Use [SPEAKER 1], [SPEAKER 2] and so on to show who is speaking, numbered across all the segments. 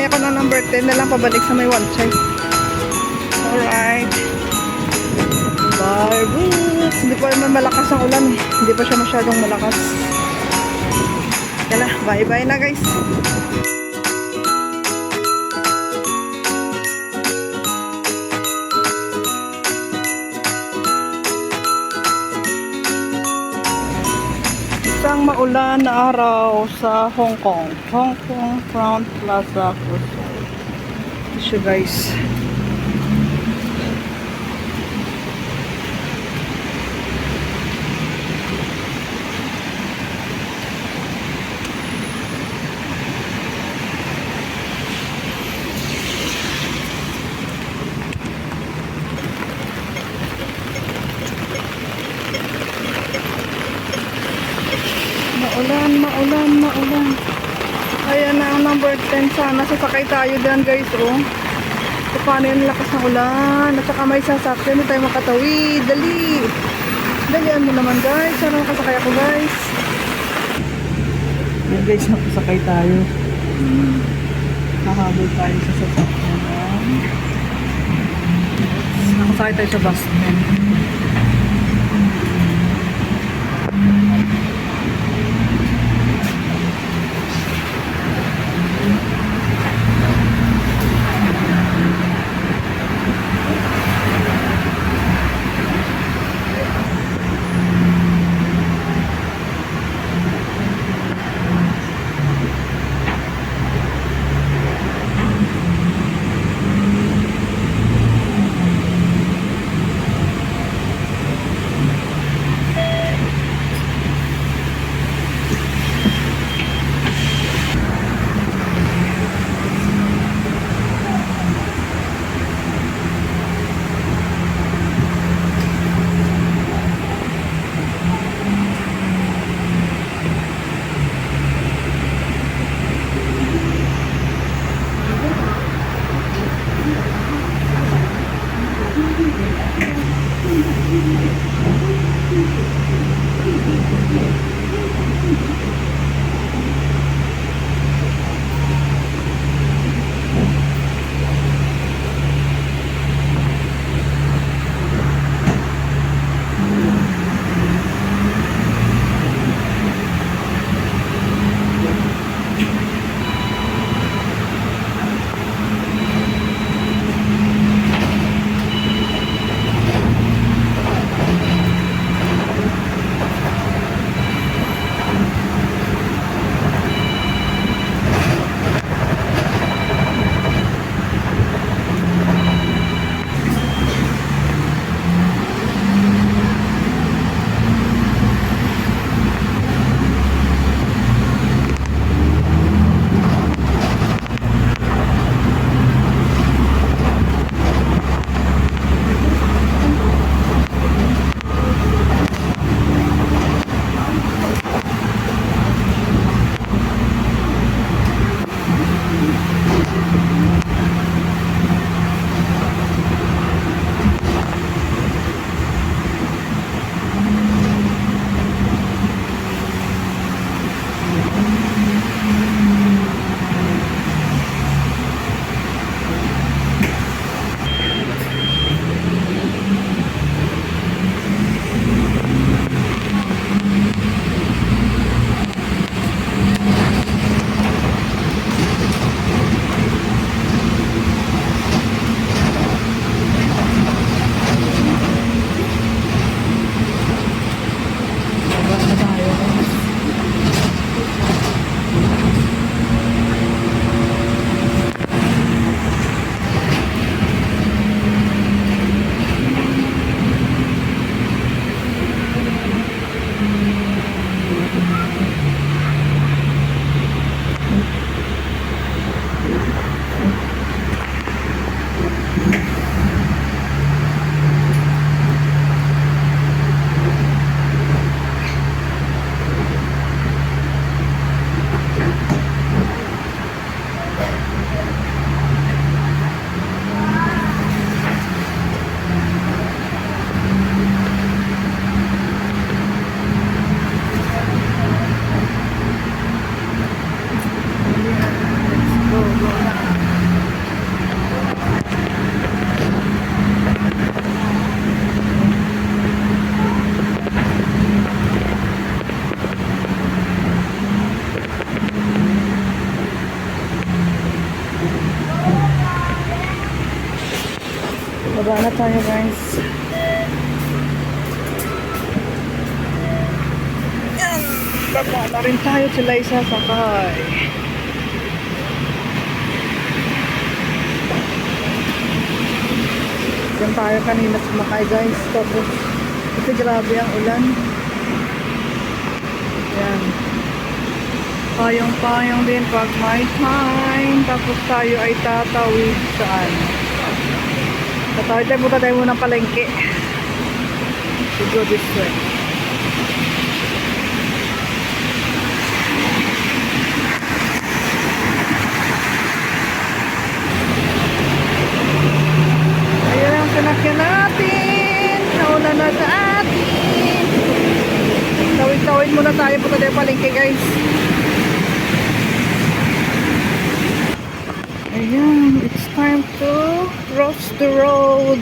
[SPEAKER 1] Sakay ako ng number 10 na lang pabalik sa may Walchay. Alright. Bye, boots. Hindi pa naman malakas ang ulan. Hindi pa siya masyadong malakas. Kaya bye-bye na guys. Na araw sa Hong Kong. Hong Kong Front Plaza. Ito guys. Maulan, maulan. Ayan na ang number 10 sana. Sasakay tayo dyan guys, oh. So, paano yung lakas ng ulan? At saka may sasakyan, hindi tayo makatawid. Dali! Dalian mo naman guys. Sana makasakay ako guys. Yan guys, nakasakay tayo. Hahabol tayo sa sasakyan. Nakasakay tayo sa bus. Baba na tayo guys. Yan. Baba na rin tayo sila isa sakay. Diyan tayo kanina sumakay guys. Tapos kasi grabe ang ulan. Yan. Payong-payong din pag may time. Tapos tayo ay tatawid saan? Tatawid tayo, punta tayo muna ng palengke. To go this way. Ayan ang sinakyan natin. Nauna na sa atin. Tawid-tawid muna tayo. Punta tayo palengke guys. Ayan, it's time to cross the road.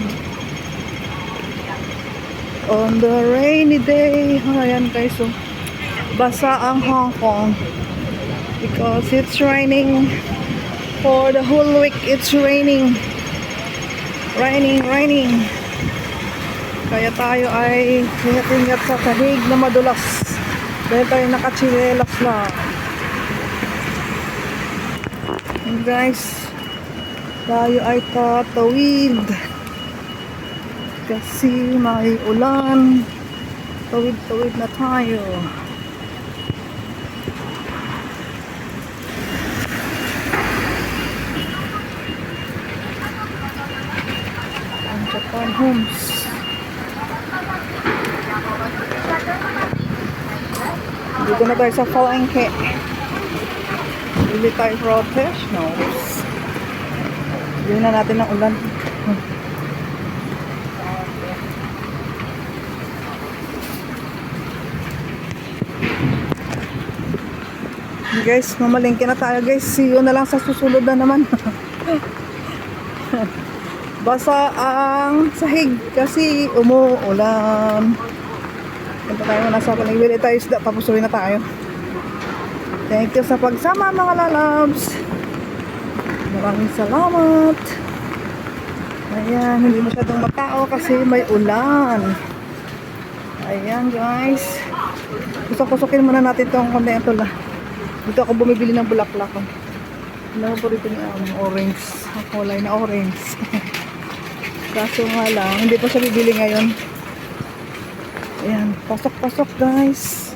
[SPEAKER 1] On the rainy day. Ayan guys, so basa ang Hong Kong. Because it's raining for the whole week. It's raining. Raining, raining. Kaya tayo ay ingat-ingat sa sahig na madulas. Dahil tayo nakachinelas lang. And guys, tayo ay tatawid. Kasi may ulan. Tawid-tawid na tayo. Ang Japan Homes. Dito na tayo sa Palengke. Bili tayo professionals. Bili na natin ng ulan. Guys, mamalingke na tayo guys. See you na lang sa susunod na naman. Basa ang sahig kasi umuulan. Punta tayo na sa palengke tayo isda tapos uwi na tayo. Thank you sa pagsama mga lalabs. Maraming salamat. Ayan, hindi masyadong matao kasi may ulan. Ayan guys. Kusok-kusokin muna natin itong konti ito lang. Dito ako bumibili ng bulaklak. Ano po rito ni um, orange. Ang kulay na orange. Kaso nga lang, hindi pa siya bibili ngayon. Ayan, pasok-pasok guys.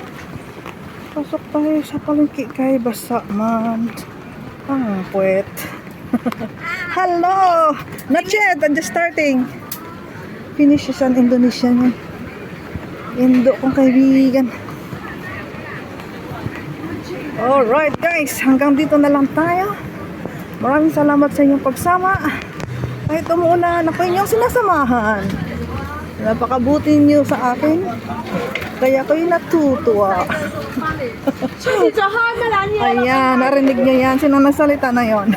[SPEAKER 1] Pasok tayo sa palengke kay Basa man. Ang puwet. Hello! Not yet, I'm just starting. Finish is an Indonesian. Indo kong kaibigan. Alright guys, hanggang dito na lang tayo. Maraming salamat sa inyong pagsama. Kahit umuulan, ako inyong sinasamahan. Napakabuti niyo sa akin. Kaya ko'y natutuwa. Ayan, narinig niyo yan. Sino nagsalita na yon?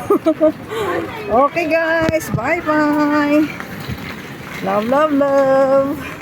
[SPEAKER 1] okay guys, bye-bye. Love, love, love.